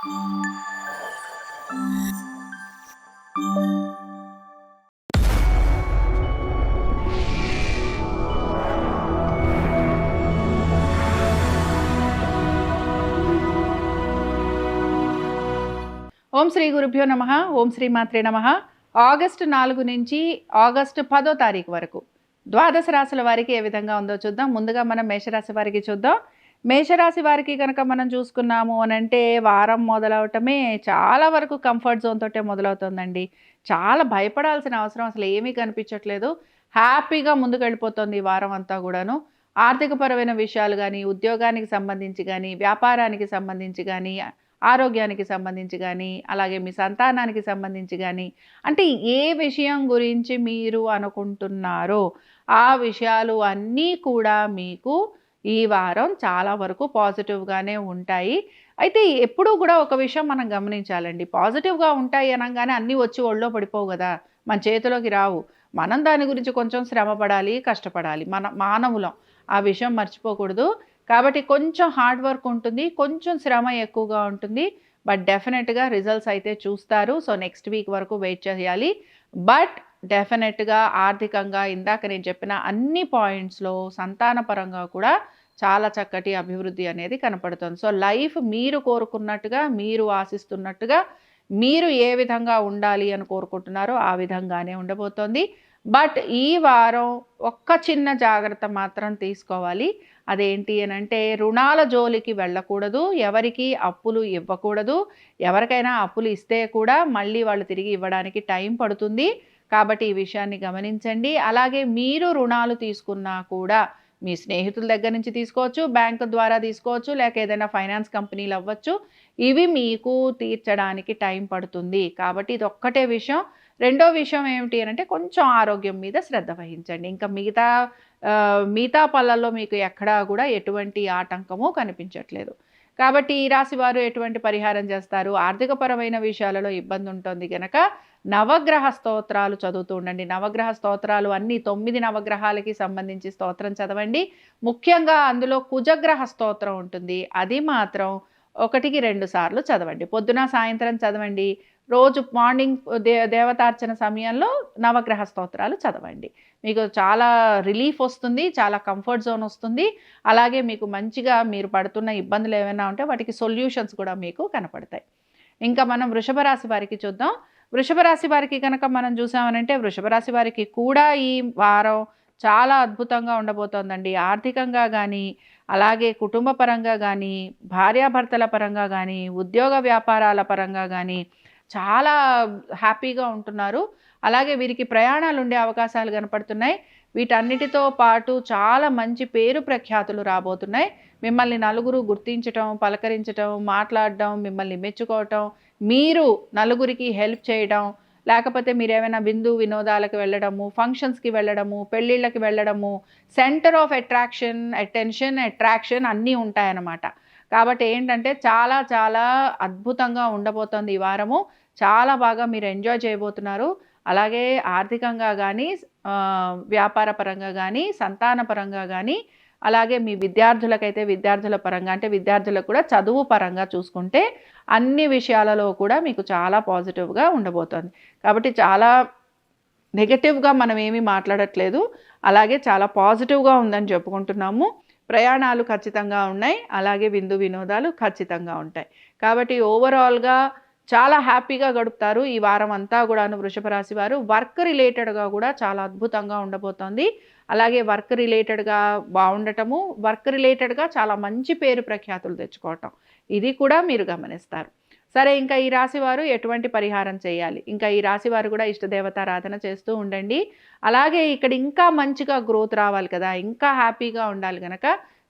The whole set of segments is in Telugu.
ఓం శ్రీ గురుభ్యో నమ. ఓం శ్రీ మాత్రే నమ. ఆగస్టు నాలుగు నుంచి ఆగస్టు పదో తారీఖు వరకు. ద్వాదశ రాశుల వారికి ఏ విధంగా ఉందో చూద్దాం. ముందుగా మనం మేషరాశి వారికి చూద్దాం. మేషరాశి వారికి కనుక మనం చూసుకున్నాము అని అంటే వారం మొదలవటమే చాలా వరకు కంఫర్ట్ జోన్ తోటే మొదలవుతుందండి. చాలా భయపడాల్సిన అవసరం అసలు ఏమీ కనిపించట్లేదు. హ్యాపీగా ముందుకు వెళ్ళిపోతుంది ఈ వారం అంతా కూడాను. ఆర్థికపరమైన విషయాలు కానీ ఉద్యోగానికి సంబంధించి కానీ వ్యాపారానికి సంబంధించి కానీ ఆరోగ్యానికి సంబంధించి కానీ అలాగే మీ సంతానానికి సంబంధించి కానీ అంటే ఏ విషయం గురించి మీరు అనుకుంటున్నారో ఆ విషయాలు అన్నీ కూడా మీకు ఈ వారం చాలా వరకు పాజిటివ్గానే ఉంటాయి. అయితే ఎప్పుడూ కూడా ఒక విషయం మనం గమనించాలండి. పాజిటివ్గా ఉంటాయి అనగానే అన్నీ వచ్చి ఒళ్ళో పడిపోవు కదా! మన చేతిలోకి రావు. మనం దాని గురించి కొంచెం శ్రమ పడాలి కష్టపడాలి. మన మానవులం. ఆ విషయం మర్చిపోకూడదు. కాబట్టి కొంచెం హార్డ్ వర్క్ ఉంటుంది. కొంచెం శ్రమ ఎక్కువగా ఉంటుంది. బట్ డెఫినెట్గా రిజల్ట్స్ అయితే చూస్తారు. సో నెక్స్ట్ వీక్ వరకు వెయిట్ చేయాలి. బట్ డెఫినెట్గా ఆర్థికంగా ఇందాక నేను చెప్పిన అన్ని పాయింట్స్లో సంతానపరంగా కూడా చాలా చక్కటి అభివృద్ధి అనేది కనపడుతుంది. సో లైఫ్ మీరు కోరుకున్నట్టుగా మీరు ఆశిస్తున్నట్టుగా మీరు ఏ విధంగా ఉండాలి అని కోరుకుంటున్నారో ఆ విధంగానే ఉండబోతోంది. బట్ ఈ వారం ఒక్క చిన్న జాగ్రత్త మాత్రం తీసుకోవాలి. అదేంటి అని అంటే రుణాల జోలికి వెళ్ళకూడదు ఎవరికి అప్పులు ఇవ్వకూడదు ఎవరికైనా అప్పులు ఇస్తే కూడా మళ్ళీ వాళ్ళు తిరిగి ఇవ్వడానికి టైం పడుతుంది. కాబట్టి ఈ విషయాన్ని గమనించండి. అలాగే మీరు రుణాలు తీసుకున్నా కూడా మీ స్నేహితుల దగ్గర నుంచి తీసుకోవచ్చు బ్యాంకు ద్వారా తీసుకోవచ్చు లేక ఏదైనా ఫైనాన్స్ కంపెనీలు అవ్వచ్చు. ఇవి మీకు తీర్చడానికి టైం పడుతుంది. కాబట్టి ఇది ఒక్కటే విషయం. రెండో విషయం ఏమిటి అని అంటే కొంచెం ఆరోగ్యం మీద శ్రద్ధ వహించండి. ఇంకా మిగతా మిగతా పళ్ళల్లో మీకు ఎక్కడా కూడా ఎటువంటి ఆటంకము కనిపించట్లేదు. కాబట్టి ఈ రాశి వారు ఎటువంటి పరిహారం చేస్తారు? ఆర్థికపరమైన విషయాలలో ఇబ్బంది ఉంటుంది కనుక నవగ్రహ స్తోత్రాలు చదువుతూ ఉండండి. నవగ్రహ స్తోత్రాలు అన్ని తొమ్మిది నవగ్రహాలకి సంబంధించి స్తోత్రం చదవండి. ముఖ్యంగా అందులో కుజగ్రహ స్తోత్రం ఉంటుంది. అది మాత్రం ఒకటికి రెండు సార్లు చదవండి. పొద్దున సాయంత్రం చదవండి. రోజు మార్నింగ్ దే దేవతార్చన సమయంలో నవగ్రహ స్తోత్రాలు చదవండి. మీకు చాలా రిలీఫ్ వస్తుంది చాలా కంఫర్ట్ జోన్ వస్తుంది. అలాగే మీకు మంచిగా మీరు పడుతున్న ఇబ్బందులు ఏమైనా ఉంటే వాటికి సొల్యూషన్స్ కూడా మీకు కనపడతాయి. ఇంకా మనం వృషభ రాశి వారికి చూద్దాం. వృషభ రాశి వారికి కనుక మనం చూసామనంటే వృషభ రాశి వారికి కూడా ఈ వారం చాలా అద్భుతంగా ఉండబోతోందండి. ఆర్థికంగా కానీ అలాగే కుటుంబ పరంగా కానీ భార్యాభర్తల పరంగా కానీ ఉద్యోగ వ్యాపారాల పరంగా కానీ చాలా హ్యాపీగా ఉంటున్నారు. అలాగే వీరికి ప్రయాణాలు ఉండే అవకాశాలు కనపడుతున్నాయి. వీటన్నిటితో పాటు చాలా మంచి పేరు ప్రఖ్యాతులు రాబోతున్నాయి. మిమ్మల్ని నలుగురు గుర్తించటం పలకరించటం మాట్లాడడం మిమ్మల్ని మెచ్చుకోవటం మీరు నలుగురికి హెల్ప్ చేయడం లేకపోతే మీరు ఏమైనా బిందు వినోదాలకు వెళ్ళడము ఫంక్షన్స్కి వెళ్ళడము పెళ్ళిళ్ళకి వెళ్ళడము centre of attraction attention attraction అన్నీ ఉంటాయన్నమాట. కాబట్టి ఏంటంటే చాలా చాలా అద్భుతంగా ఉండబోతోంది ఈ వారము. చాలా బాగా మీరు ఎంజాయ్ చేయబోతున్నారు. అలాగే ఆర్థికంగా కానీ వ్యాపార పరంగా కానీ సంతాన పరంగా కానీ అలాగే మీ విద్యార్థులకైతే విద్యార్థుల పరంగా అంటే విద్యార్థులకు కూడా చదువు పరంగా చూసుకుంటే అన్ని విషయాలలో కూడా మీకు చాలా పాజిటివ్గా ఉండబోతోంది. కాబట్టి చాలా నెగటివ్గా మనం ఏమీ మాట్లాడట్లేదు. అలాగే చాలా పాజిటివ్గా ఉందని చెప్పుకుంటున్నాము. ప్రయాణాలు ఖచ్చితంగా ఉన్నాయి. అలాగే విందు వినోదాలు ఖచ్చితంగా ఉంటాయి. కాబట్టి ఓవరాల్గా చాలా హ్యాపీగా గడుపుతారు ఈ వారం అంతా కూడాను వృషభ రాశి వారు. వర్క్ రిలేటెడ్గా కూడా చాలా అద్భుతంగా ఉండబోతోంది. అలాగే వర్క్ రిలేటెడ్గా బాగుండటము వర్క్ రిలేటెడ్గా చాలా మంచి పేరు ప్రఖ్యాతులు తెచ్చుకోవటం ఇది కూడా మీరు గమనిస్తారు. సరే ఇంకా ఈ రాశివారు ఎటువంటి పరిహారం చేయాలి? ఇంకా ఈ రాశి వారు కూడా ఇష్టదేవతారాధన చేస్తూ ఉండండి. అలాగే ఇక్కడ ఇంకా మంచిగా గ్రోత్ రావాలి కదా ఇంకా హ్యాపీగా ఉండాలి కనుక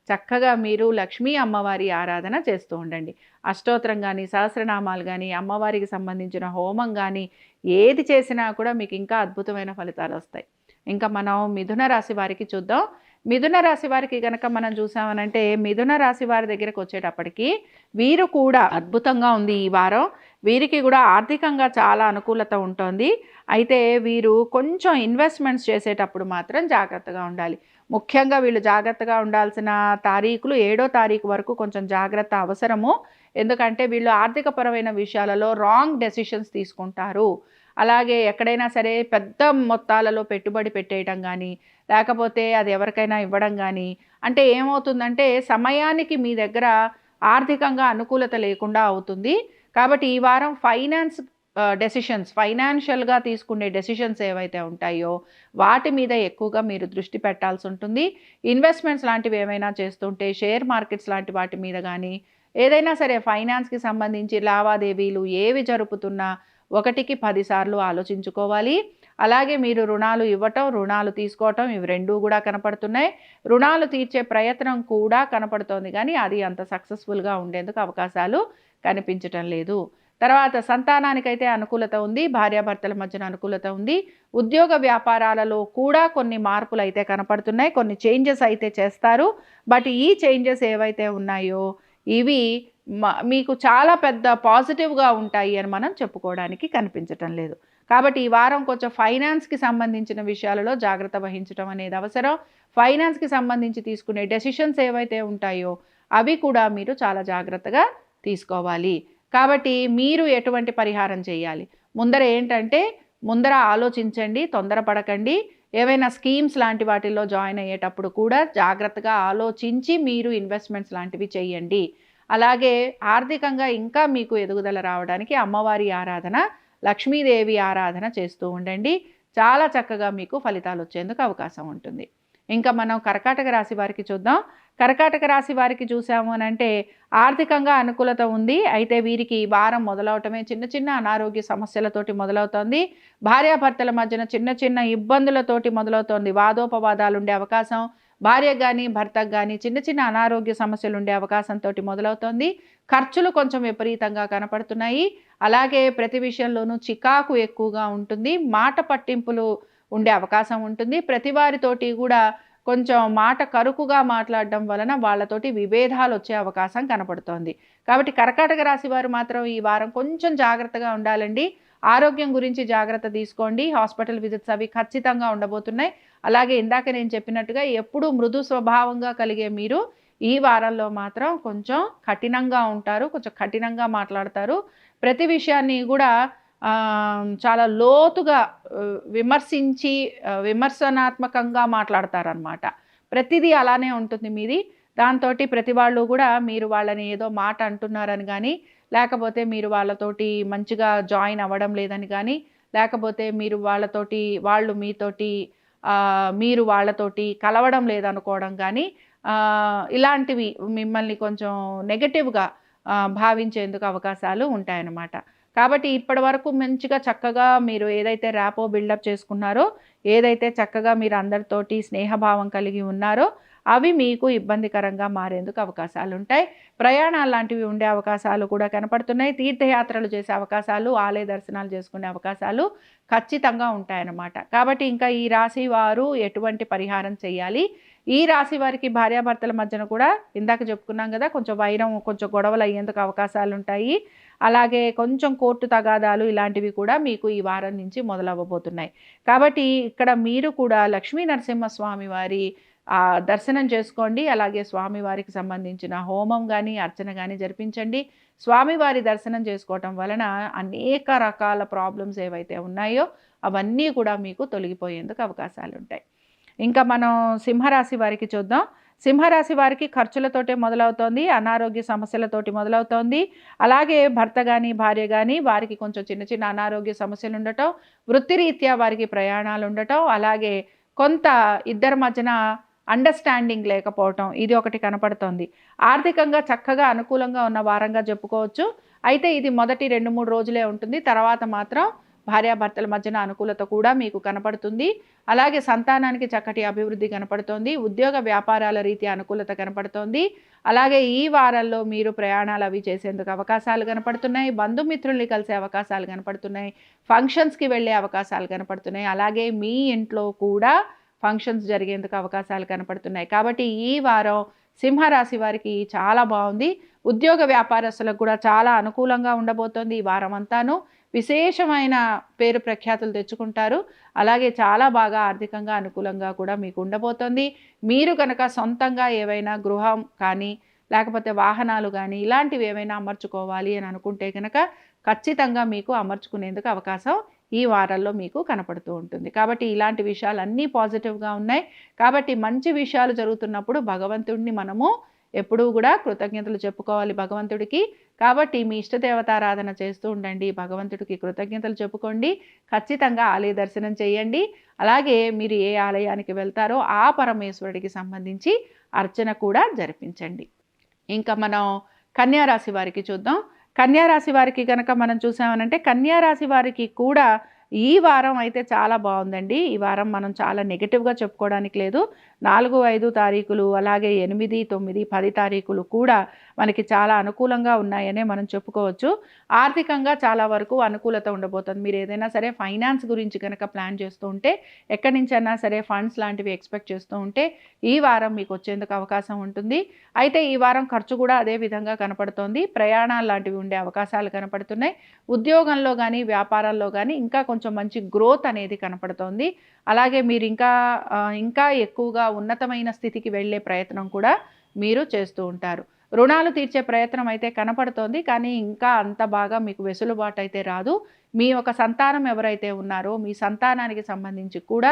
చక్కగా మీరు లక్ష్మీ అమ్మవారి ఆరాధన చేస్తూ ఉండండి. అష్టోత్తరం కానీ సహస్రనామాలు కానీ అమ్మవారికి సంబంధించిన హోమం కానీ ఏది చేసినా కూడా మీకు ఇంకా అద్భుతమైన ఫలితాలు వస్తాయి. ఇంకా మనం మిథున రాశి వారికి చూద్దాం. మిథున రాశి వారికి కనుక మనం చూసామనంటే మిథున రాశి వారి దగ్గరకు వచ్చేటప్పటికి వీరు కూడా అద్భుతంగా ఉంది ఈ వారం. వీరికి కూడా ఆర్థికంగా చాలా అనుకూలత ఉంటుంది. అయితే వీరు కొంచెం ఇన్వెస్ట్మెంట్స్ చేసేటప్పుడు మాత్రం జాగ్రత్తగా ఉండాలి. ముఖ్యంగా వీళ్ళు జాగ్రత్తగా ఉండాల్సిన తారీఖులు ఏడో తారీఖు వరకు కొంచెం జాగ్రత్త అవసరము. ఎందుకంటే వీళ్ళు ఆర్థికపరమైన విషయాలలో రాంగ్ డెసిషన్స్ తీసుకుంటారు. అలాగే ఎక్కడైనా సరే పెద్ద మొత్తాలలో పెట్టుబడి పెట్టేయడం కానీ లేకపోతే అది ఎవరికైనా ఇవ్వడం కానీ అంటే ఏమవుతుందంటే సమయానికి మీ దగ్గర ఆర్థికంగా అనుకూలత లేకుండా అవుతుంది. కాబట్టి ఈ వారం ఫైనాన్స్ డెసిషన్స్ ఫైనాన్షియల్గా తీసుకునే డెసిషన్స్ ఏవైతే ఉంటాయో వాటి మీద ఎక్కువగా మీరు దృష్టి పెట్టాల్సి ఉంటుంది. ఇన్వెస్ట్మెంట్స్ లాంటివి ఏమైనా చేస్తుంటే షేర్ మార్కెట్స్ లాంటి వాటి మీద కానీ ఏదైనా సరే ఫైనాన్స్కి సంబంధించి లావాదేవీలు ఏవి జరుపుతున్నా ఒకటికి పదిసార్లు ఆలోచించుకోవాలి. అలాగే మీరు రుణాలు ఇవ్వటం రుణాలు తీసుకోవటం ఇవి రెండూ కూడా కనపడుతున్నాయి. రుణాలు తీర్చే ప్రయత్నం కూడా కనపడుతోంది కానీ అది అంత సక్సెస్ఫుల్గా ఉండేందుకు అవకాశాలు కనిపించటం లేదు. తర్వాత సంతానానికైతే అనుకూలత ఉంది భార్యాభర్తల మధ్యన అనుకూలత ఉంది. ఉద్యోగ వ్యాపారాలలో కూడా కొన్ని మార్పులు అయితే కనపడుతున్నాయి కొన్ని చేంజెస్ అయితే చేస్తారు. బట్ ఈ చేంజెస్ ఏవైతే ఉన్నాయో ఇవి మీకు చాలా పెద్ద పాజిటివ్గా ఉంటాయి అని మనం చెప్పుకోవడానికి కనిపించటం లేదు. కాబట్టి ఈ వారం కొంచెం ఫైనాన్స్కి సంబంధించిన విషయాలలో జాగ్రత్త వహించడం అనేది అవసరం. ఫైనాన్స్కి సంబంధించి తీసుకునే డెసిషన్స్ ఏవైతే ఉంటాయో అవి కూడా మీరు చాలా జాగ్రత్తగా తీసుకోవాలి. కాబట్టి మీరు ఎటువంటి పరిహారం చేయాలి? ముందర ఏంటంటే ముందర ఆలోచించండి తొందరపడకండి. ఏవైనా స్కీమ్స్ లాంటి వాటిల్లో జాయిన్ అయ్యేటప్పుడు కూడా జాగ్రత్తగా ఆలోచించి మీరు ఇన్వెస్ట్మెంట్స్ లాంటివి చేయండి. అలాగే ఆర్థికంగా ఇంకా మీకు ఎదుగుదల రావడానికి అమ్మవారి ఆరాధన లక్ష్మీదేవి ఆరాధన చేస్తూ ఉండండి. చాలా చక్కగా మీకు ఫలితాలు వచ్చేందుకు అవకాశం ఉంటుంది. ఇంకా మనం కర్కాటక రాశి వారికి చూద్దాం. కర్కాటక రాశి వారికి చూసాము అని అంటే ఆర్థికంగా అనుకూలత ఉంది. అయితే వీరికి ఈ వారం మొదలవటమే చిన్న చిన్న అనారోగ్య సమస్యలతోటి మొదలవుతోంది. భార్యాభర్తల మధ్యన చిన్న చిన్న ఇబ్బందులతోటి మొదలవుతోంది. వాదోపవాదాలు ఉండే అవకాశం భార్యకు కానీ భర్తకు కానీ చిన్న చిన్న అనారోగ్య సమస్యలు ఉండే అవకాశంతో మొదలవుతోంది. ఖర్చులు కొంచెం విపరీతంగా కనపడుతున్నాయి. అలాగే ప్రతి విషయంలోనూ చికాకు ఎక్కువగా ఉంటుంది. మాట పట్టింపులు ఉండే అవకాశం ఉంటుంది. ప్రతి వారితోటి కూడా కొంచెం మాట కరుకుగా మాట్లాడడం వలన వాళ్ళతోటి విభేదాలు వచ్చే అవకాశం కనపడుతోంది. కాబట్టి కర్కాటక రాశి వారు మాత్రం ఈ వారం కొంచెం జాగ్రత్తగా ఉండాలండి. ఆరోగ్యం గురించి జాగ్రత్త తీసుకోండి. హాస్పిటల్ విజిట్స్ అవి ఖచ్చితంగా ఉండబోతున్నాయి. అలాగే ఇందాక నేను చెప్పినట్టుగా ఎప్పుడూ మృదు స్వభావంగా కలిగే మీరు ఈ వారంలో మాత్రం కొంచెం కఠినంగా ఉంటారు. కొంచెం కఠినంగా మాట్లాడతారు. ప్రతి విషయాన్ని కూడా చాలా లోతుగా విమర్శించి విమర్శనాత్మకంగా మాట్లాడతారనమాట ప్రతిదీ అలానే ఉంటుంది మీది. దాంతో ప్రతి వాళ్ళు కూడా మీరు వాళ్ళని ఏదో మాట అంటున్నారని కానీ లేకపోతే మీరు వాళ్ళతోటి మంచిగా జాయిన్ అవ్వడం లేదని కానీ లేకపోతే మీరు వాళ్ళతోటి వాళ్ళు మీతోటి మీరు వాళ్ళతోటి కలవడం లేదనుకోవడం కానీ ఇలాంటివి మిమ్మల్ని కొంచెం నెగటివ్గా భావించేందుకు అవకాశాలు ఉంటాయన్నమాట. కాబట్టి ఇప్పటి వరకు మంచిగా చక్కగా మీరు ఏదైతే ర్యాపో బిల్డప్ చేసుకున్నారో ఏదైతే చక్కగా మీరు అందరితోటి స్నేహభావం కలిగి ఉన్నారో అవి మీకు ఇబ్బందికరంగా మారేందుకు అవకాశాలు ఉంటాయి. ప్రయాణాలు లాంటివి ఉండే అవకాశాలు కూడా కనపడుతున్నాయి. తీర్థయాత్రలు చేసే అవకాశాలు ఆలయ దర్శనాలు చేసుకునే అవకాశాలు ఖచ్చితంగా ఉంటాయన్నమాట. కాబట్టి ఇంకా ఈ రాశి వారు ఎటువంటి పరిహారం చేయాలి? ఈ రాశి వారికి భార్యాభర్తల మధ్యన కూడా ఇందాక చెప్పుకున్నాం కదా కొంచెం వైరం కొంచెం గొడవలు అయ్యేందుకు అవకాశాలు ఉంటాయి. అలాగే కొంచెం కోర్టు తగాదాలు ఇలాంటివి కూడా మీకు ఈ వారం నుంచి మొదలవ్వబోతున్నాయి. కాబట్టి ఇక్కడ మీరు కూడా లక్ష్మీ నరసింహస్వామి వారి దర్శనం చేసుకోండి. అలాగే స్వామివారికి సంబంధించిన హోమం కానీ అర్చన కానీ జరిపించండి. స్వామివారి దర్శనం చేసుకోవటం వలన అనేక రకాల ప్రాబ్లమ్స్ ఏవైతే ఉన్నాయో అవన్నీ కూడా మీకు తొలగిపోయేందుకు అవకాశాలు ఉంటాయి. ఇంకా మనం సింహరాశి వారికి చూద్దాం. సింహరాశి వారికి ఖర్చులతోటే మొదలవుతోంది అనారోగ్య సమస్యలతోటి మొదలవుతోంది. అలాగే భర్త కానీ భార్య కానీ వారికి కొంచెం చిన్న చిన్న అనారోగ్య సమస్యలు ఉండటం వృత్తిరీత్యా వారికి ప్రయాణాలు ఉండటం అలాగే కొంత ఇద్దరి మధ్యన అండర్స్టాండింగ్ లేకపోవటం ఇది ఒకటి కనపడుతోంది. ఆర్థికంగా చక్కగా అనుకూలంగా ఉన్న వారంగా చెప్పుకోవచ్చు. అయితే ఇది మొదటి రెండు మూడు రోజులే ఉంటుంది. తర్వాత మాత్రం భార్యాభర్తల మధ్యన అనుకూలత కూడా మీకు కనపడుతుంది. అలాగే సంతానానికి చక్కటి అభివృద్ధి కనపడుతోంది. ఉద్యోగ వ్యాపారాల రీతి అనుకూలత కనపడుతోంది. అలాగే ఈ వారంలో మీరు ప్రయాణాలు అవి చేసేందుకు అవకాశాలు కనపడుతున్నాయి. బంధుమిత్రుల్ని కలిసే అవకాశాలు కనపడుతున్నాయి. ఫంక్షన్స్కి వెళ్ళే అవకాశాలు కనపడుతున్నాయి. అలాగే మీ ఇంట్లో కూడా ఫంక్షన్స్ జరిగేందుకు అవకాశాలు కనపడుతున్నాయి. కాబట్టి ఈ వారం సింహరాశి వారికి చాలా బాగుంది. ఉద్యోగ వ్యాపారస్తులకు కూడా చాలా అనుకూలంగా ఉండబోతోంది ఈ వారం అంతాను విశేషమైన పేరు ప్రఖ్యాతులు తెచ్చుకుంటారు. అలాగే చాలా బాగా ఆర్థికంగా అనుకూలంగా కూడా మీకు ఉండబోతోంది. మీరు కనుక సొంతంగా ఏవైనా గృహం కానీ లేకపోతే వాహనాలు కానీ ఇలాంటివి ఏవైనా అమర్చుకోవాలి అని అనుకుంటే కనుక ఖచ్చితంగా మీకు అమర్చుకునేందుకు అవకాశం ఈ వారాల్లో మీకు కనపడుతూ ఉంటుంది. కాబట్టి ఇలాంటి విషయాలు అన్నీ పాజిటివ్గా ఉన్నాయి. కాబట్టి మంచి విషయాలు జరుగుతున్నప్పుడు భగవంతుడిని మనము ఎప్పుడూ కూడా కృతజ్ఞతలు చెప్పుకోవాలి భగవంతుడికి. కాబట్టి మీ ఇష్టదేవతారాధన చేస్తూ ఉండండి. భగవంతుడికి కృతజ్ఞతలు చెప్పుకోండి. ఖచ్చితంగా ఆలయ దర్శనం చేయండి. అలాగే మీరు ఏ ఆలయానికి వెళ్తారో ఆ పరమేశ్వరుడికి సంబంధించి అర్చన కూడా జరిపించండి. ఇంకా మనం కన్యారాశి వారికి చూద్దాం. కన్యారాశి వారికి కనుక మనం చూసామనంటే కన్యా రాశి వారికి కూడా ఈ వారం అయితే చాలా బాగుందండి. ఈ వారం మనం చాలా నెగిటివ్గా చెప్పుకోవడానికి లేదు. నాలుగు ఐదు తారీఖులు అలాగే ఎనిమిది తొమ్మిది పది తారీఖులు కూడా మనకి చాలా అనుకూలంగా ఉన్నాయనే మనం చెప్పుకోవచ్చు. ఆర్థికంగా చాలా వరకు అనుకూలత ఉండబోతుంది. మీరు ఏదైనా సరే ఫైనాన్స్ గురించి కనుక ప్లాన్ చేస్తూ ఉంటే ఎక్కడి నుంచైనా సరే ఫండ్స్ లాంటివి ఎక్స్పెక్ట్ చేస్తూ ఉంటే ఈ వారం మీకు వచ్చేందుకు అవకాశం ఉంటుంది. అయితే ఈ వారం ఖర్చు కూడా అదే విధంగా కనపడుతోంది. ప్రయాణాలు లాంటివి ఉండే అవకాశాలు కనపడుతున్నాయి. ఉద్యోగంలో కానీ వ్యాపారాల్లో కానీ ఇంకా కొంచెం మంచి గ్రోత్ అనేది కనపడుతోంది. అలాగే మీరు ఇంకా ఇంకా ఎక్కువగా ఉన్నతమైన స్థితికి వెళ్ళే ప్రయత్నం కూడా మీరు చేస్తూ ఉంటారు. రుణాలు తీర్చే ప్రయత్నం అయితే కనపడుతోంది కానీ ఇంకా అంత బాగా మీకు వెసులుబాటు అయితే రాదు. మీ యొక్క సంతానం ఎవరైతే ఉన్నారో మీ సంతానానికి సంబంధించి కూడా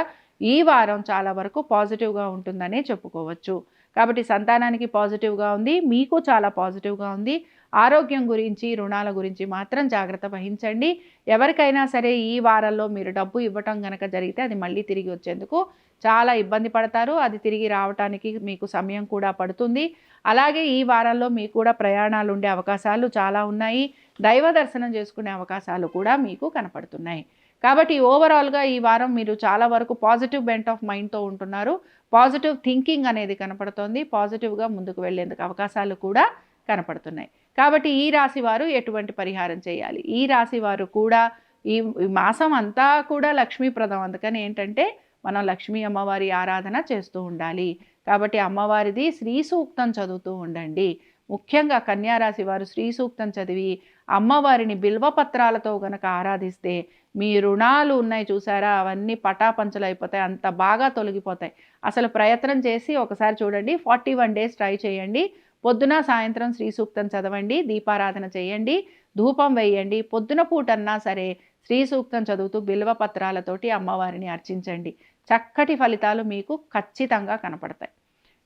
ఈ వారం చాలా వరకు పాజిటివ్గా ఉంటుందనే చెప్పుకోవచ్చు. కాబట్టి సంతానానికి పాజిటివ్గా ఉంది మీకు చాలా పాజిటివ్గా ఉంది. ఆరోగ్యం గురించి రుణాల గురించి మాత్రం జాగ్రత్త వహించండి. ఎవరికైనా సరే ఈ వారంలో మీరు డబ్బు ఇవ్వటం కనుక జరిగితే అది మళ్ళీ తిరిగి వచ్చేందుకు చాలా ఇబ్బంది పడతారు. అది తిరిగి రావటానికి మీకు సమయం కూడా పడుతుంది. అలాగే ఈ వారంలో మీకు కూడా ప్రయాణాలు ఉండే అవకాశాలు చాలా ఉన్నాయి. దైవ దర్శనం చేసుకునే అవకాశాలు కూడా మీకు కనపడుతున్నాయి. కాబట్టి ఓవరాల్గా ఈ వారం మీరు చాలా వరకు పాజిటివ్ బెంట్ ఆఫ్ మైండ్తో ఉంటున్నారు. పాజిటివ్ థింకింగ్ అనేది కనపడుతోంది. పాజిటివ్గా ముందుకు వెళ్ళేందుకు అవకాశాలు కూడా కనపడుతున్నాయి. కాబట్టి ఈ రాశి వారు ఎటువంటి పరిహారం చేయాలి? ఈ రాశి వారు కూడా ఈ మాసం అంతా కూడా లక్ష్మీప్రదం అందుకని ఏంటంటే మనం లక్ష్మీ అమ్మవారి ఆరాధన చేస్తూ ఉండాలి. కాబట్టి అమ్మవారిది శ్రీ సూక్తం చదువుతూ ఉండండి. ముఖ్యంగా కన్యారాశి వారు శ్రీ సూక్తం చదివి అమ్మవారిని బిల్వపత్రాలతో గనక ఆరాధిస్తే మీ రుణాలు ఉన్నాయి చూసారా? అవన్నీ పటాపంచలు అయిపోతాయి. అంత బాగా తొలగిపోతాయి. అసలు ప్రయత్నం చేసి ఒకసారి చూడండి. ఫార్టీ వన్ డేస్ ట్రై చేయండి. పొద్దున సాయంత్రం శ్రీ సూక్తం చదవండి దీపారాధన చేయండి ధూపం వేయండి పొద్దున పూటన్నా సరే శ్రీ సూక్తం చదువుతూ బిల్వ పత్రాలతోటి అమ్మవారిని అర్చించండి. చక్కటి ఫలితాలు మీకు ఖచ్చితంగా కనపడతాయి.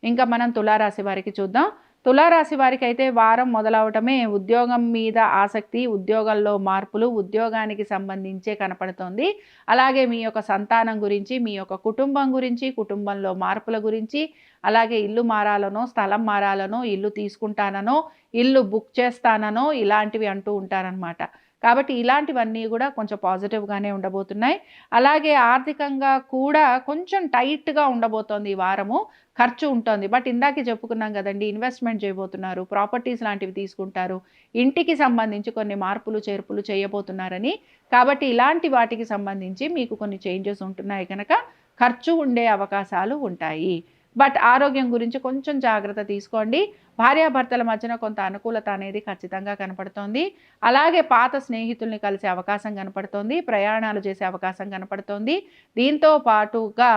ఇంకా మనం తులారాశి వారికి చూద్దాం. తులారాశి వారికి అయితే వారం మొదలవటమే ఉద్యోగం మీద ఆసక్తి ఉద్యోగంలో మార్పులు ఉద్యోగానికి సంబంధించే కనపడుతోంది. అలాగే మీ యొక్క సంతానం గురించి మీ యొక్క కుటుంబం గురించి కుటుంబంలో మార్పుల గురించి అలాగే ఇల్లు మారాలనో స్థలం మారాలనో ఇల్లు తీసుకుంటాననో ఇల్లు బుక్ చేస్తాననో ఇలాంటివి అంటూ ఉంటారనమాట. కాబట్టి ఇలాంటివన్నీ కూడా కొంచెం పాజిటివ్గానే ఉండబోతున్నాయి. అలాగే ఆర్థికంగా కూడా కొంచెం టైట్గా ఉండబోతోంది ఈ వారము. ఖర్చు ఉంటుంది. బట్ ఇందాకే చెప్పుకున్నాం కదండి ఇన్వెస్ట్మెంట్ చేయబోతున్నారు ప్రాపర్టీస్ లాంటివి తీసుకుంటారు. ఇంటికి సంబంధించి కొన్ని మార్పులు చేర్పులు చేయబోతున్నారని. కాబట్టి ఇలాంటి వాటికి సంబంధించి మీకు కొన్ని చేంజెస్ ఉంటున్నాయి కనుక ఖర్చు ఉండే అవకాశాలు ఉంటాయి. బట్ ఆరోగ్యం గురించి కొంచెం జాగ్రత్త తీసుకోండి. భార్యాభర్తల మధ్యన కొంత అనుకూలత అనేది ఖచ్చితంగా కనపడుతోంది. అలాగే పాత స్నేహితుల్ని కలిసే అవకాశం కనపడుతోంది. ప్రయాణాలు చేసే అవకాశం కనపడుతోంది. దీంతో పాటుగా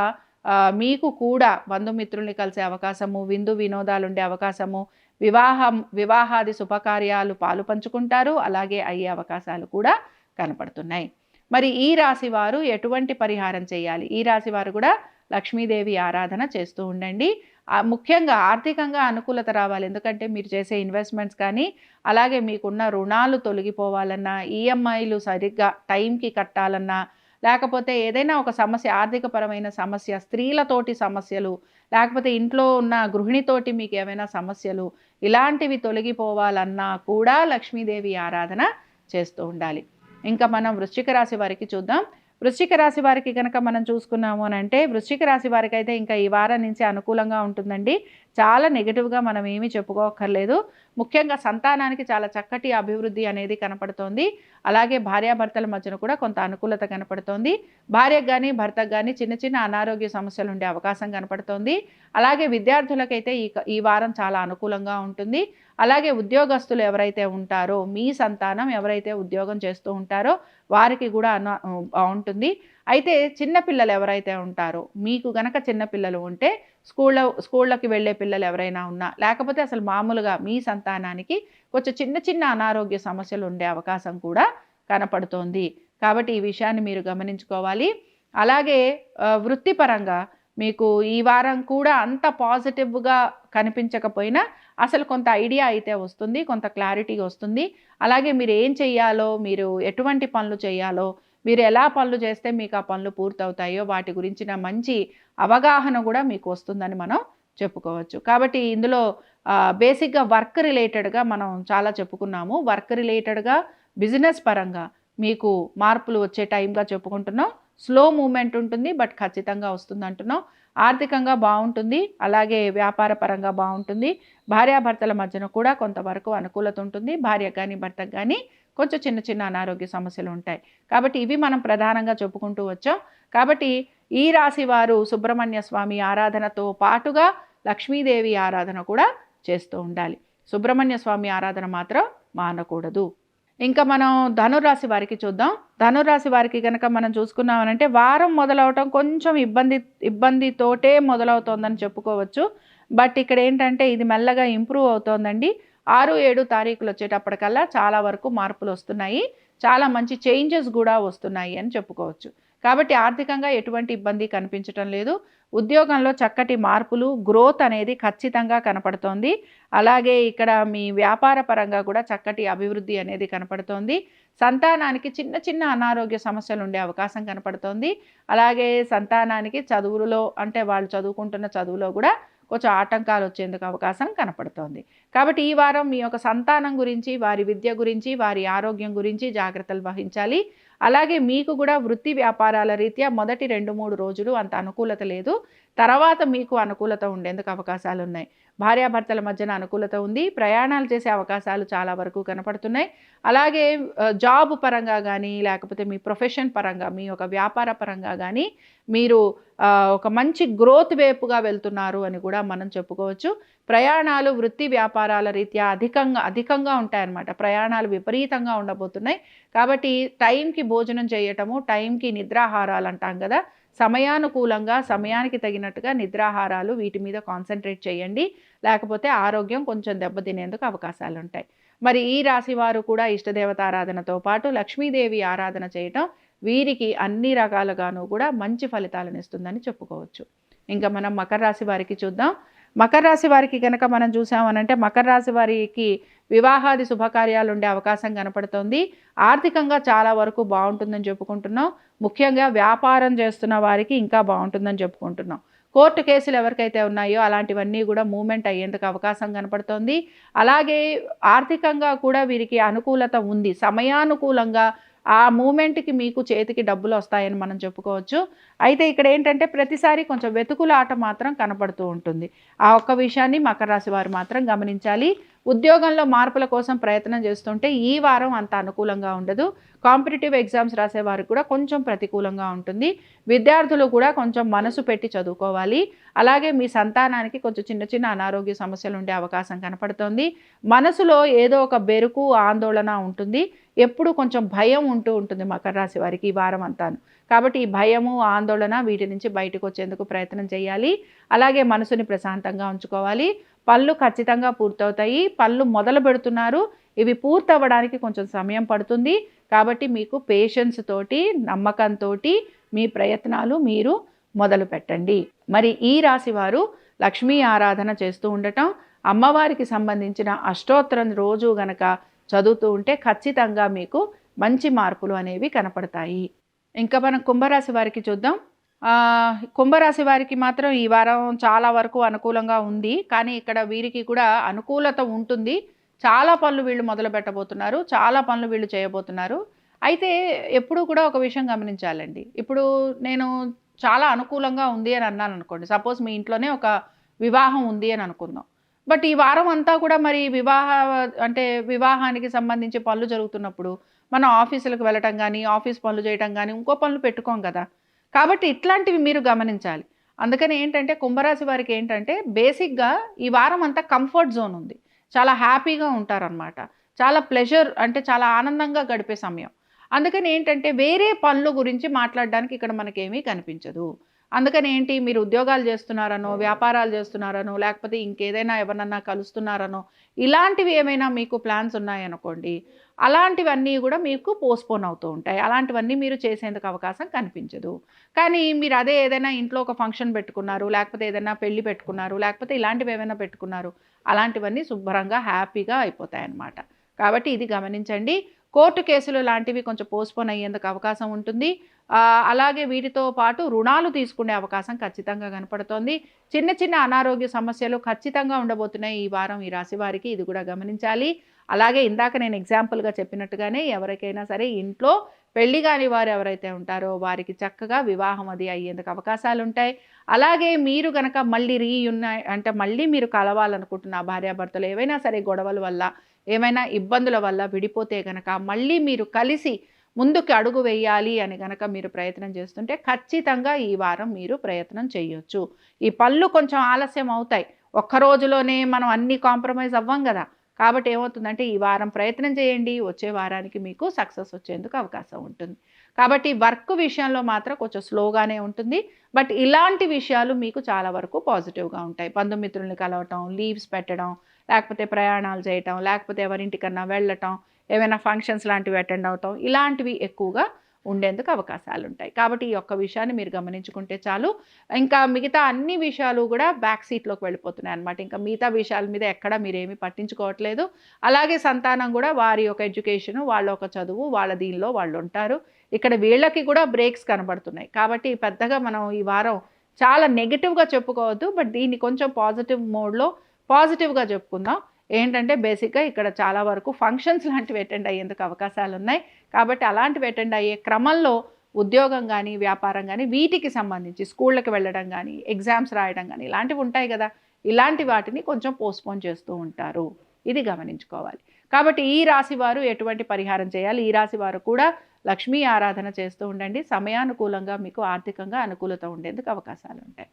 మీకు కూడా బంధుమిత్రుల్ని కలిసే అవకాశము విందు వినోదాలు ఉండే అవకాశము వివాహం వివాహాది శుభకార్యాలు పాలు పంచుకుంటారు. అలాగే అయ్యే అవకాశాలు కూడా కనపడుతున్నాయి. మరి ఈ రాశి వారు ఎటువంటి పరిహారం చేయాలి? ఈ రాశి వారు కూడా లక్ష్మీదేవి ఆరాధన చేస్తూ ఉండండి. ముఖ్యంగా ఆర్థికంగా అనుకూలత రావాలి. ఎందుకంటే మీరు చేసే ఇన్వెస్ట్మెంట్స్ కానీ అలాగే మీకున్న రుణాలు తొలగిపోవాలన్నా ఈఎంఐలు సరిగ్గా టైంకి కట్టాలన్నా లేకపోతే ఏదైనా ఒక సమస్య ఆర్థికపరమైన సమస్య స్త్రీలతోటి సమస్యలు లేకపోతే ఇంట్లో ఉన్న గృహిణితోటి మీకు ఏమైనా సమస్యలు ఇలాంటివి తొలగిపోవాలన్నా కూడా లక్ష్మీదేవి ఆరాధన చేస్తూ ఉండాలి. ఇంకా మనం వృశ్చిక రాశి వారికి చూద్దాం. వృశ్చిక రాశి వారికి కనుక మనం చూసుకున్నాము అని అంటే వృశ్చిక రాశి వారికి అయితే ఇంకా ఈ వారం నుంచి అనుకూలంగా ఉంటుందండి. చాలా నెగిటివ్గా మనం ఏమీ చెప్పుకోకర్లేదు ముఖ్యంగా సంతానానికి చాలా చక్కటి అభివృద్ధి అనేది కనపడుతోంది. అలాగే భార్యాభర్తల మధ్యన కూడా కొంత అనుకూలత కనపడుతోంది. భార్యకు కానీ భర్తకు కానీ చిన్న చిన్న అనారోగ్య సమస్యలు ఉండే అవకాశం కనపడుతోంది. అలాగే విద్యార్థులకైతే ఈ ఈ వారం చాలా అనుకూలంగా ఉంటుంది. అలాగే ఉద్యోగస్తులు ఎవరైతే ఉంటారో మీ సంతానం ఎవరైతే ఉద్యోగం చేస్తూ ఉంటారో వారికి కూడా అను బాగుంటుంది. అయితే చిన్నపిల్లలు ఎవరైతే ఉంటారో మీకు గనక చిన్నపిల్లలు ఉంటే స్కూళ్ళ స్కూళ్ళకి వెళ్ళే పిల్లలు ఎవరైనా ఉన్నా లేకపోతే అసలు మామూలుగా మీ సంతానానికి కొంచెం చిన్న చిన్న అనారోగ్య సమస్యలు ఉండే అవకాశం కూడా కనపడుతోంది. కాబట్టి ఈ విషయాన్ని మీరు గమనించుకోవాలి. అలాగే వృత్తిపరంగా మీకు ఈ వారం కూడా అంత పాజిటివ్గా కనిపించకపోయినా అసలు కొంత ఐడియా అయితే వస్తుంది కొంత క్లారిటీ వస్తుంది. అలాగే మీరు ఏం చెయ్యాలో మీరు ఎటువంటి పనులు చేయాలో మీరు ఎలా పనులు చేస్తే మీకు ఆ పనులు పూర్తవుతాయో వాటి గురించిన మంచి అవగాహన కూడా మీకు వస్తుందని మనం చెప్పుకోవచ్చు. కాబట్టి ఇందులో బేసిక్గా వర్క్ రిలేటెడ్గా మనం చాలా చెప్పుకున్నాము. వర్క్ రిలేటెడ్గా బిజినెస్ పరంగా మీకు మార్పులు వచ్చే టైంగా చెప్పుకుంటున్నాం. స్లో మూమెంట్ ఉంటుంది బట్ ఖచ్చితంగా వస్తుంది అంటున్నాం ఆర్థికంగా బాగుంటుంది అలాగే వ్యాపార పరంగా బాగుంటుంది. భార్యాభర్తల మధ్యన కూడా కొంతవరకు అనుకూలత ఉంటుంది. భార్య కానీ భర్తకు కానీ కొంచెం చిన్న చిన్న అనారోగ్య సమస్యలు ఉంటాయి. కాబట్టి ఇవి మనం ప్రధానంగా చెప్పుకుంటూ వచ్చాం. కాబట్టి ఈ రాశి వారు సుబ్రహ్మణ్య స్వామి ఆరాధనతో పాటుగా లక్ష్మీదేవి ఆరాధన కూడా చేస్తూ ఉండాలి. సుబ్రహ్మణ్య స్వామి ఆరాధన మాత్రం మానకూడదు. ఇంకా మనం ధనురాశి వారికి చూద్దాం. ధనురాశి వారికి కనుక మనం చూసుకున్నామనంటే వారం మొదలవటం కొంచెం ఇబ్బంది ఇబ్బందితోటే మొదలవుతోందని చెప్పుకోవచ్చు. బట్ ఇక్కడ ఏంటంటే ఇది మెల్లగా ఇంప్రూవ్ అవుతోందండి. ఆరు ఏడు తారీఖులు వచ్చేటప్పటికల్లా చాలా వరకు మార్పులు వస్తున్నాయి. చాలా మంచి చేంజెస్ కూడా వస్తున్నాయి అని చెప్పుకోవచ్చు. కాబట్టి ఆర్థికంగా ఎటువంటి ఇబ్బంది కనిపించటం లేదు. ఉద్యోగంలో చక్కటి మార్పులు గ్రోత్ అనేది ఖచ్చితంగా కనపడుతోంది. అలాగే ఇక్కడ మీ వ్యాపార పరంగా కూడా చక్కటి అభివృద్ధి అనేది కనపడుతోంది. సంతానానికి చిన్న చిన్న అనారోగ్య సమస్యలు ఉండే అవకాశం కనపడుతోంది. అలాగే సంతానానికి చదువులో అంటే వాళ్ళు చదువుకుంటున్న చదువులో కూడా కొంచెం ఆటంకాలు వచ్చేందుకు అవకాశం కనపడుతోంది. కాబట్టి ఈ వారం మీ యొక్క సంతానం గురించి వారి విద్య గురించి వారి ఆరోగ్యం గురించి జాగ్రత్తలు వహించాలి. అలాగే మీకు కూడా వృత్తి వ్యాపారాల రీత్యా మొదటి రెండు మూడు రోజులు అంత అనుకూలత లేదు. తర్వాత మీకు అనుకూలత ఉండేందుకు అవకాశాలు ఉన్నాయి భార్యాభర్తల మధ్యన అనుకూలత ఉంది. ప్రయాణాలు చేసే అవకాశాలు చాలా వరకు కనపడుతున్నాయి. అలాగే జాబ్ పరంగా కానీ లేకపోతే మీ ప్రొఫెషన్ పరంగా మీ యొక్క వ్యాపార పరంగా కానీ మీరు ఒక మంచి గ్రోత్ వైపుగా వెళ్తున్నారు అని కూడా మనం చెప్పుకోవచ్చు. ప్రయాణాలు వృత్తి వ్యాపారాల రీత్యా అధికంగా అధికంగా ఉంటాయన్నమాట. ప్రయాణాలు విపరీతంగా ఉండబోతున్నాయి. కాబట్టి టైంకి భోజనం చేయటము టైంకి నిద్రాహారాలు అంటాం కదా సమయానుకూలంగా సమయానికి తగినట్టుగా నిద్రాహారాలు వీటి మీద కాన్సన్ట్రేట్ చేయండి. లేకపోతే ఆరోగ్యం కొంచెం దెబ్బతినేందుకు అవకాశాలు ఉంటాయి మరి ఈ రాశి వారు కూడా ఇష్టదేవత ఆరాధనతో పాటు లక్ష్మీదేవి ఆరాధన చేయటం వీరికి అన్ని రకాలుగాను కూడా మంచి ఫలితాలను ఇస్తుందని చెప్పుకోవచ్చు. ఇంకా మనం మకర రాశి వారికి చూద్దాం. మకర రాశి వారికి కనుక మనం చూసామనంటే మకర రాశి వారికి వివాహాది శుభకార్యాలు ఉండే అవకాశం కనపడుతోంది. ఆర్థికంగా చాలా వరకు బాగుంటుందని చెప్పుకుంటున్నాం. ముఖ్యంగా వ్యాపారం చేస్తున్న వారికి ఇంకా బాగుంటుందని చెప్పుకుంటున్నాం. కోర్టు కేసులు ఎవరికైతే ఉన్నాయో అలాంటివన్నీ కూడా మూమెంట్ అయ్యేందుకు అవకాశం కనపడుతోంది. అలాగే ఆర్థికంగా కూడా వీరికి అనుకూలత ఉంది. సమయానుకూలంగా ఆ మూమెంట్కి మీకు చేతికి డబ్బులు వస్తాయని మనం చెప్పుకోవచ్చు. అయితే ఇక్కడ ఏంటంటే ప్రతిసారి కొంచెం వెతుకులాట మాత్రం కనపడుతూ ఉంటుంది. ఆ ఒక్క విషయాన్ని మకర రాశి వారు మాత్రం గమనించాలి. ఉద్యోగంలో మార్పుల కోసం ప్రయత్నం చేస్తుంటే ఈ వారం అంత అనుకూలంగా ఉండదు. కాంపిటేటివ్ ఎగ్జామ్స్ రాసేవారికి కూడా కొంచెం ప్రతికూలంగా ఉంటుంది. విద్యార్థులు కూడా కొంచెం మనసు పెట్టి చదువుకోవాలి. అలాగే మీ సంతానానికి కొంచెం చిన్న చిన్న అనారోగ్య సమస్యలు ఉండే అవకాశం కనపడుతోంది. మనసులో ఏదో ఒక బెరుకు ఆందోళన ఉంటుంది. ఎప్పుడు కొంచెం భయం ఉంటూ ఉంటుంది మకర రాశి వారికి ఈ వారం అంతాను. కాబట్టి ఈ భయము ఆందోళన వీటి నుంచి బయటకు వచ్చేందుకు ప్రయత్నం చేయాలి. అలాగే మనసుని ప్రశాంతంగా ఉంచుకోవాలి. పళ్ళు ఖచ్చితంగా పూర్తవుతాయి. పళ్ళు మొదలు పెడుతున్నారు. ఇవి పూర్తవ్వడానికి కొంచెం సమయం పడుతుంది. కాబట్టి మీకు పేషెన్స్ తోటి నమ్మకంతో మీ ప్రయత్నాలు మీరు మొదలు పెట్టండి. మరి ఈ రాశివారు లక్ష్మీ ఆరాధన చేస్తూ ఉండటం అమ్మవారికి సంబంధించిన అష్టోత్తరం రోజు గనక చదువుతూ ఉంటే ఖచ్చితంగా మీకు మంచి మార్పులు అనేవి కనపడతాయి. ఇంకా మనం కుంభరాశి వారికి చూద్దాం. కుంభరాశి వారికి మాత్రం ఈ వారం చాలా వరకు అనుకూలంగా ఉంది. కానీ ఇక్కడ వీరికి కూడా అనుకూలత ఉంటుంది. చాలా పనులు వీళ్ళు మొదలు పెట్టబోతున్నారు. చాలా పనులు వీళ్ళు చేయబోతున్నారు. అయితే ఎప్పుడూ కూడా ఒక విషయం గమనించాలండి. ఇప్పుడు నేను చాలా అనుకూలంగా ఉంది అని అన్నాను అనుకోండి సపోజ్ మీ ఇంట్లోనే ఒక వివాహం ఉంది అని అనుకుందాం. బట్ ఈ వారం అంతా కూడా మరి వివాహ అంటే వివాహానికి సంబంధించి పనులు జరుగుతున్నప్పుడు మనం ఆఫీసులకు వెళ్ళటం కానీ ఆఫీస్ పనులు చేయటం కానీ ఇంకో పనులు పెట్టుకోం కదా. కాబట్టి ఇట్లాంటివి మీరు గమనించాలి. అందుకని ఏంటంటే కుంభరాశి వారికి ఏంటంటే బేసిక్గా ఈ వారం అంతా కంఫర్ట్ జోన్ ఉంది. చాలా హ్యాపీగా ఉంటారనమాట చాలా ప్లెజర్ అంటే చాలా ఆనందంగా గడిపే సమయం. అందుకని ఏంటంటే వేరే పనుల గురించి మాట్లాడడానికి ఇక్కడ మనకేమీ కనిపించదు. అందుకని ఏంటి? మీరు ఉద్యోగాలు చేస్తున్నారనో వ్యాపారాలు చేస్తున్నారనో లేకపోతే ఇంకేదైనా ఎవరన్నా కలుస్తున్నారనో ఇలాంటివి ఏమైనా మీకు ప్లాన్స్ ఉన్నాయనుకోండి అలాంటివన్నీ కూడా మీకు పోస్ట్పోన్ అవుతూ ఉంటాయి. అలాంటివన్నీ మీరు చేసేందుకు అవకాశం కనిపించదు. కానీ మీరు అదే ఏదైనా ఇంట్లో ఒక ఫంక్షన్ పెట్టుకున్నారు లేకపోతే ఏదైనా పెళ్ళి పెట్టుకున్నారు లేకపోతే ఇలాంటివి ఏమైనా పెట్టుకున్నారు అలాంటివన్నీ శుభ్రంగా హ్యాపీగా అయిపోతాయి అన్నమాట కాబట్టి ఇది గమనించండి. కోర్టు కేసులు లాంటివి కొంచెం పోస్ట్పోన్ అయ్యేందుకు అవకాశం ఉంటుంది. అలాగే వీటితో పాటు రుణాలు తీసుకునే అవకాశం ఖచ్చితంగా కనపడుతోంది. చిన్న చిన్న అనారోగ్య సమస్యలు ఖచ్చితంగా ఉండబోతున్నాయి ఈ వారం ఈ రాశి వారికి ఇది కూడా గమనించాలి. అలాగే ఇందాక నేను ఎగ్జాంపుల్గా చెప్పినట్టుగానే ఎవరికైనా సరే ఇంట్లో పెళ్ళి కాని వారు ఎవరైతే ఉంటారో వారికి చక్కగా వివాహం అది అయ్యేందుకు అవకాశాలు ఉంటాయి. అలాగే మీరు గనక మళ్ళీ రీయున్నాయి అంటే మళ్ళీ మీరు కలవాలనుకుంటున్న భార్యాభర్తలు ఏవైనా సరే గొడవల వల్ల ఏమైనా ఇబ్బందుల వల్ల విడిపోతే గనక మళ్ళీ మీరు కలిసి ముందుకు అడుగు వేయాలి అని గనక మీరు ప్రయత్నం చేస్తుంటే ఖచ్చితంగా ఈ వారం మీరు ప్రయత్నం చేయొచ్చు. ఈ పళ్ళు కొంచెం ఆలస్యం అవుతాయి. ఒక్క రోజులోనే మనం అన్ని కాంప్రమైజ్ అవ్వం కదా. కాబట్టి ఏమవుతుందంటే ఈ వారం ప్రయత్నం చేయండి. వచ్చే వారానికి మీకు సక్సెస్ వచ్చేందుకు అవకాశం ఉంటుంది. కాబట్టి వర్క్ విషయంలో మాత్రం కొంచెం స్లోగానే ఉంటుంది. బట్ ఇలాంటి విషయాలు మీకు చాలా వరకు పాజిటివ్గా ఉంటాయి. బంధుమిత్రుల్ని కలవటం లీవ్స్ పెట్టడం లేకపోతే ప్రయాణాలు చేయటం లేకపోతే ఎవరింటికన్నా వెళ్ళటం ఏమైనా ఫంక్షన్స్ లాంటివి అటెండ్ అవటం ఇలాంటివి ఎక్కువగా ఉండేందుకు అవకాశాలు ఉంటాయి కాబట్టి ఈ యొక్క విషయాన్ని మీరు గమనించుకుంటే చాలు. ఇంకా మిగతా అన్ని విషయాలు కూడా బ్యాక్ సీట్లోకి వెళ్ళిపోతున్నాయి అనమాట ఇంకా మిగతా విషయాల మీద ఎక్కడ మీరేమీ పట్టించుకోవట్లేదు. అలాగే సంతానం కూడా వారి యొక్క ఎడ్యుకేషన్ వాళ్ళ ఒక చదువు వాళ్ళ దీనిలో వాళ్ళు ఉంటారు. ఇక్కడ వీళ్ళకి కూడా బ్రేక్స్ కనబడుతున్నాయి. కాబట్టి పెద్దగా మనం ఈ వారం చాలా నెగిటివ్గా చెప్పుకోవద్దు. బట్ దీన్ని కొంచెం పాజిటివ్ మోడ్లో పాజిటివ్గా చెప్పుకుందాం. ఏంటంటే బేసిక్గా ఇక్కడ చాలా వరకు ఫంక్షన్స్ లాంటివి అటెండ్ అయ్యేందుకు అవకాశాలు ఉన్నాయి. కాబట్టి అలాంటివి అటెండ్ అయ్యే క్రమంలో ఉద్యోగం కానీ వ్యాపారం కానీ వీటికి సంబంధించి స్కూళ్ళకి వెళ్ళడం కానీ ఎగ్జామ్స్ రాయడం కానీ ఇలాంటివి ఉంటాయి కదా. ఇలాంటి వాటిని కొంచెం పోస్ట్పోన్ చేస్తూ ఉంటారు. ఇది గమనించుకోవాలి. కాబట్టి ఈ రాశి వారు ఎటువంటి పరిహారం చేయాలి? ఈ రాశి వారు కూడా లక్ష్మీ ఆరాధన చేస్తూ ఉండండి. సమయానుకూలంగా మీకు ఆర్థికంగా అనుకూలత ఉండేందుకు అవకాశాలు ఉంటాయి.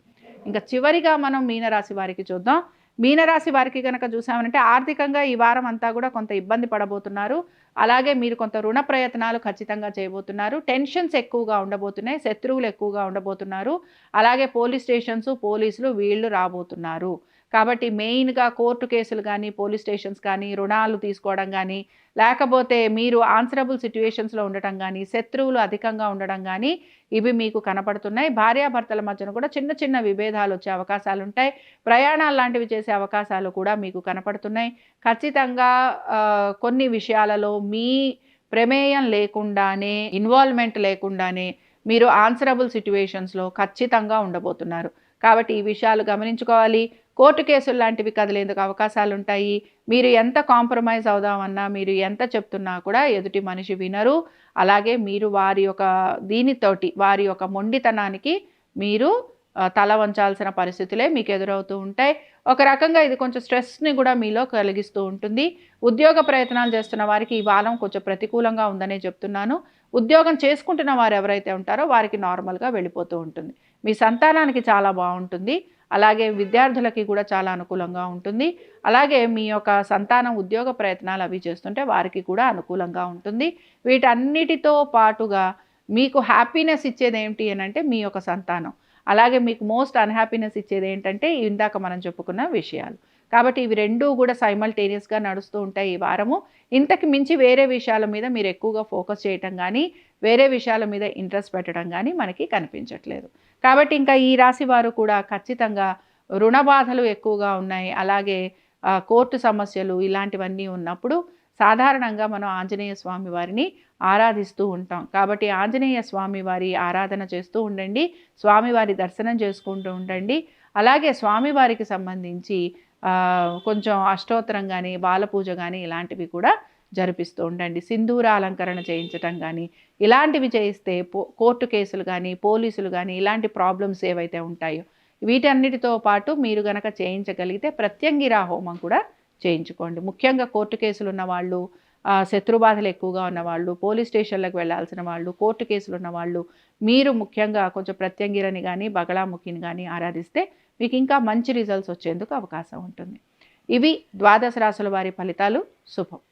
ఇంకా చివరిగా మనం మీనరాశి వారికి చూద్దాం. మీనరాశి వారికి కనుక చూసామనంటే ఆర్థికంగా ఈ వారం అంతా కూడా కొంత ఇబ్బంది పడబోతున్నారు. అలాగే మీరు కొంత రుణ ప్రయత్నాలు ఖచ్చితంగా చేయబోతున్నారు. టెన్షన్స్ ఎక్కువగా ఉండబోతున్నాయి. శత్రువులు ఎక్కువగా ఉండబోతున్నారు. అలాగే పోలీస్ స్టేషన్స్ పోలీసులు వీళ్ళు రాబోతున్నారు. కాబట్టి మెయిన్గా కోర్టు కేసులు కానీ పోలీస్ స్టేషన్స్ కానీ రుణాలు తీసుకోవడం కానీ లేకపోతే మీరు ఆన్సరబుల్ సిచ్యువేషన్స్లో ఉండటం కానీ శత్రువులు అధికంగా ఉండడం కానీ ఇవి మీకు కనపడుతున్నాయి. భార్యాభర్తల మధ్యన కూడా చిన్న చిన్న విభేదాలు వచ్చే అవకాశాలు ఉంటాయి. ప్రయాణాలు లాంటివి చేసే అవకాశాలు కూడా మీకు కనపడుతున్నాయి. ఖచ్చితంగా కొన్ని విషయాలలో మీ ప్రమేయం లేకుండానే ఇన్వాల్వ్మెంట్ లేకుండానే మీరు ఆన్సరబుల్ సిచ్యువేషన్స్లో ఖచ్చితంగా ఉండబోతున్నారు. కాబట్టి ఈ విషయాలు గమనించుకోవాలి. కోర్టు కేసులు లాంటివి కదిలేందుకు అవకాశాలు ఉంటాయి మీరు ఎంత కాంప్రమైజ్ అవుదామన్నా మీరు ఎంత చెప్తున్నా కూడా ఎదుటి మనిషి వినరు. అలాగే మీరు వారి యొక్క దీనితోటి వారి యొక్క మొండితనానికి మీరు తల వంచాల్సిన పరిస్థితులే మీకు ఎదురవుతూ ఉంటాయి. ఒక రకంగా ఇది కొంచెం స్ట్రెస్ని కూడా మీలో కలిగిస్తూ ఉంటుంది. ఉద్యోగ ప్రయత్నాలు చేస్తున్న వారికి ఈ వారం కొంచెం ప్రతికూలంగా ఉందనే చెప్తున్నాను. ఉద్యోగం చేసుకుంటున్న వారు ఎవరైతే ఉంటారో వారికి నార్మల్గా వెళ్ళిపోతూ ఉంటుంది. మీ సంతానానికి చాలా బాగుంటుంది. అలాగే విద్యార్థులకి కూడా చాలా అనుకూలంగా ఉంటుంది. అలాగే మీ యొక్క సంతానం ఉద్యోగ ప్రయత్నాలు అవి చేస్తుంటే వారికి కూడా అనుకూలంగా ఉంటుంది. వీటన్నిటితో పాటుగా మీకు హ్యాపీనెస్ ఇచ్చేది ఏంటి అని అంటే మీ యొక్క సంతానం. అలాగే మీకు మోస్ట్ అన్హ్యాపీనెస్ ఇచ్చేది ఏంటంటే ఇందాక మనం చెప్పుకున్న విషయాలు. కాబట్టి ఇవి రెండూ కూడా సైమల్టేనియస్గా నడుస్తూ ఉంటాయి ఈ వారము. ఇంతకు మించి వేరే విషయాల మీద మీరు ఎక్కువగా ఫోకస్ చేయటం కానీ వేరే విషయాల మీద ఇంట్రెస్ట్ పెట్టడం కానీ మనకి కనిపించట్లేదు. కాబట్టి ఇంకా ఈ రాశి వారు కూడా ఖచ్చితంగా రుణ బాధలు ఎక్కువగా ఉన్నాయి. అలాగే కోర్టు సమస్యలు ఇలాంటివన్నీ ఉన్నప్పుడు సాధారణంగా మనం ఆంజనేయ స్వామి వారిని ఆరాధిస్తూ ఉంటాం. కాబట్టి ఆంజనేయ స్వామి వారి ఆరాధన చేస్తూ ఉండండి. స్వామివారి దర్శనం చేసుకుంటూ ఉండండి. అలాగే స్వామివారికి సంబంధించి కొంచెం అష్టోత్తరం కానీ బాలపూజ కానీ ఇలాంటివి కూడా జరిపిస్తూ ఉండండి. సింధూర అలంకరణ చేయించటం కానీ ఇలాంటివి చేయిస్తే పో కోర్టు కేసులు కానీ పోలీసులు కానీ ఇలాంటి ప్రాబ్లమ్స్ ఏవైతే ఉంటాయో వీటన్నిటితో పాటు మీరు గనక చేయించగలిగితే ప్రత్యంగిరా హోమం కూడా చేయించుకోండి. ముఖ్యంగా కోర్టు కేసులు ఉన్నవాళ్ళు శత్రుబాధలు ఎక్కువగా ఉన్నవాళ్ళు పోలీస్ స్టేషన్లకు వెళ్ళాల్సిన వాళ్ళు కోర్టు కేసులు ఉన్నవాళ్ళు మీరు ముఖ్యంగా కొంచెం ప్రత్యంగిరని కానీ బగళాముఖిని కానీ ఆరాధిస్తే మీకు ఇంకా మంచి రిజల్ట్స్ వచ్చేందుకు అవకాశం ఉంటుంది. ఇవి ద్వాదశ రాసుల వారి ఫలితాలు. శుభం.